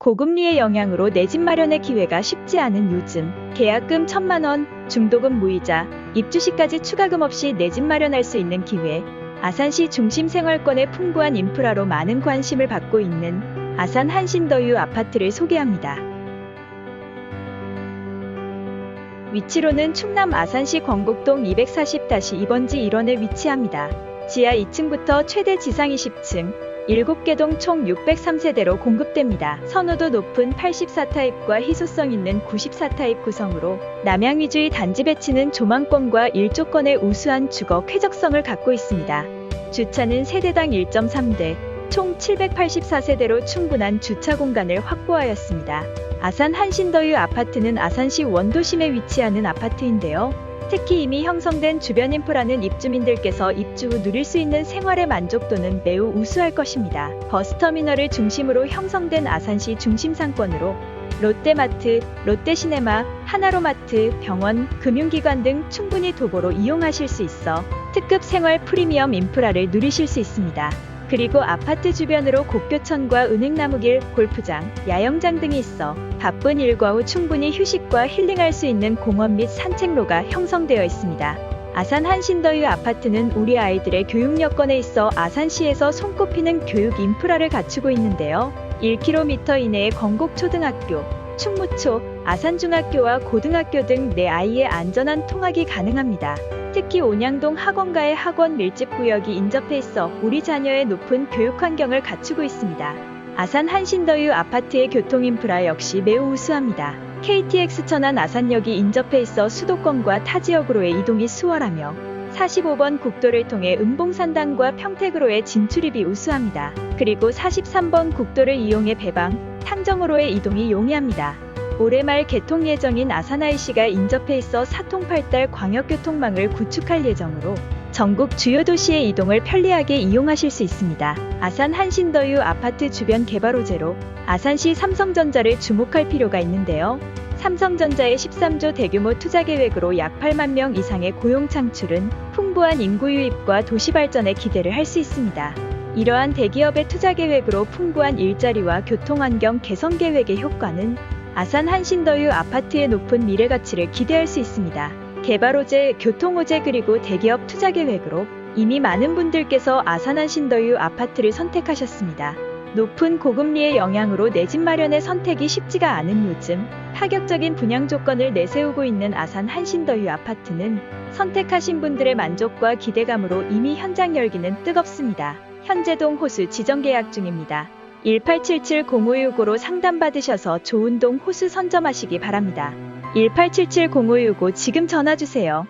고금리의 영향으로 내 집 마련의 기회가 쉽지 않은 요즘 계약금 천만 원, 중도금 무이자, 입주시까지 추가금 없이 내 집 마련할 수 있는 기회 아산시 중심 생활권의 풍부한 인프라로 많은 관심을 받고 있는 아산 한신더유 아파트를 소개합니다. 위치로는 충남 아산시 건곡동 240-2번지 1원에 위치합니다. 지하 2층부터 최대 지상 20층, 7개 동 총 603세대로 공급됩니다. 선호도 높은 84타입과 희소성 있는 94타입 구성으로 남양 위주의 단지 배치는 조망권과 일조권의 우수한 주거 쾌적성을 갖고 있습니다. 주차는 세대당 1.3대, 총 784세대로 충분한 주차 공간을 확보하였습니다. 아산 한신더유 아파트는 아산시 원도심에 위치하는 아파트인데요. 특히 이미 형성된 주변 인프라는 입주민들께서 입주 후 누릴 수 있는 생활의 만족도는 매우 우수할 것입니다. 버스터미널을 중심으로 형성된 아산시 중심 상권으로 롯데마트, 롯데시네마, 하나로마트, 병원, 금융기관 등 충분히 도보로 이용하실 수 있어 특급 생활 프리미엄 인프라를 누리실 수 있습니다. 그리고 아파트 주변으로 곡교천과 은행나무길, 골프장, 야영장 등이 있어 바쁜 일과 후 충분히 휴식과 힐링할 수 있는 공원 및 산책로가 형성되어 있습니다. 아산 한신더유 아파트는 우리 아이들의 교육 여건에 있어 아산시에서 손꼽히는 교육 인프라를 갖추고 있는데요. 1km 이내의 건곡초등학교, 충무초, 아산중학교와 고등학교 등 내 아이의 안전한 통학이 가능합니다. 특히 온양동 학원가의 학원 밀집 구역이 인접해 있어 우리 자녀의 높은 교육 환경을 갖추고 있습니다. 아산 한신더유 아파트의 교통 인프라 역시 매우 우수합니다. KTX 천안 아산역이 인접해 있어 수도권과 타 지역으로의 이동이 수월하며 45번 국도를 통해 은봉산당과 평택으로의 진출입이 우수합니다. 그리고 43번 국도를 이용해 배방, 탕정으로의 이동이 용이합니다. 올해 말 개통 예정인 아산IC가 인접해 있어 사통팔달 광역교통망을 구축할 예정으로 전국 주요 도시의 이동을 편리하게 이용하실 수 있습니다. 아산 한신더유 아파트 주변 개발 호재로 아산시 삼성전자를 주목할 필요가 있는데요. 삼성전자의 13조 대규모 투자 계획으로 약 8만 명 이상의 고용 창출은 풍부한 인구 유입과 도시 발전에 기대를 할 수 있습니다. 이러한 대기업의 투자 계획으로 풍부한 일자리와 교통환경 개선 계획의 효과는 아산 한신더유 아파트의 높은 미래 가치를 기대할 수 있습니다. 개발 호재, 교통 호재 그리고 대기업 투자 계획으로 이미 많은 분들께서 아산 한신더유 아파트를 선택하셨습니다. 높은 고금리의 영향으로 내 집 마련의 선택이 쉽지가 않은 요즘 파격적인 분양 조건을 내세우고 있는 아산 한신더유 아파트는 선택하신 분들의 만족과 기대감으로 이미 현장 열기는 뜨겁습니다. 현재동 호수 지정 계약 중입니다. 1877-0565로 상담받으셔서 좋은 동 호수 선점하시기 바랍니다. 1877-0565 지금 전화 주세요.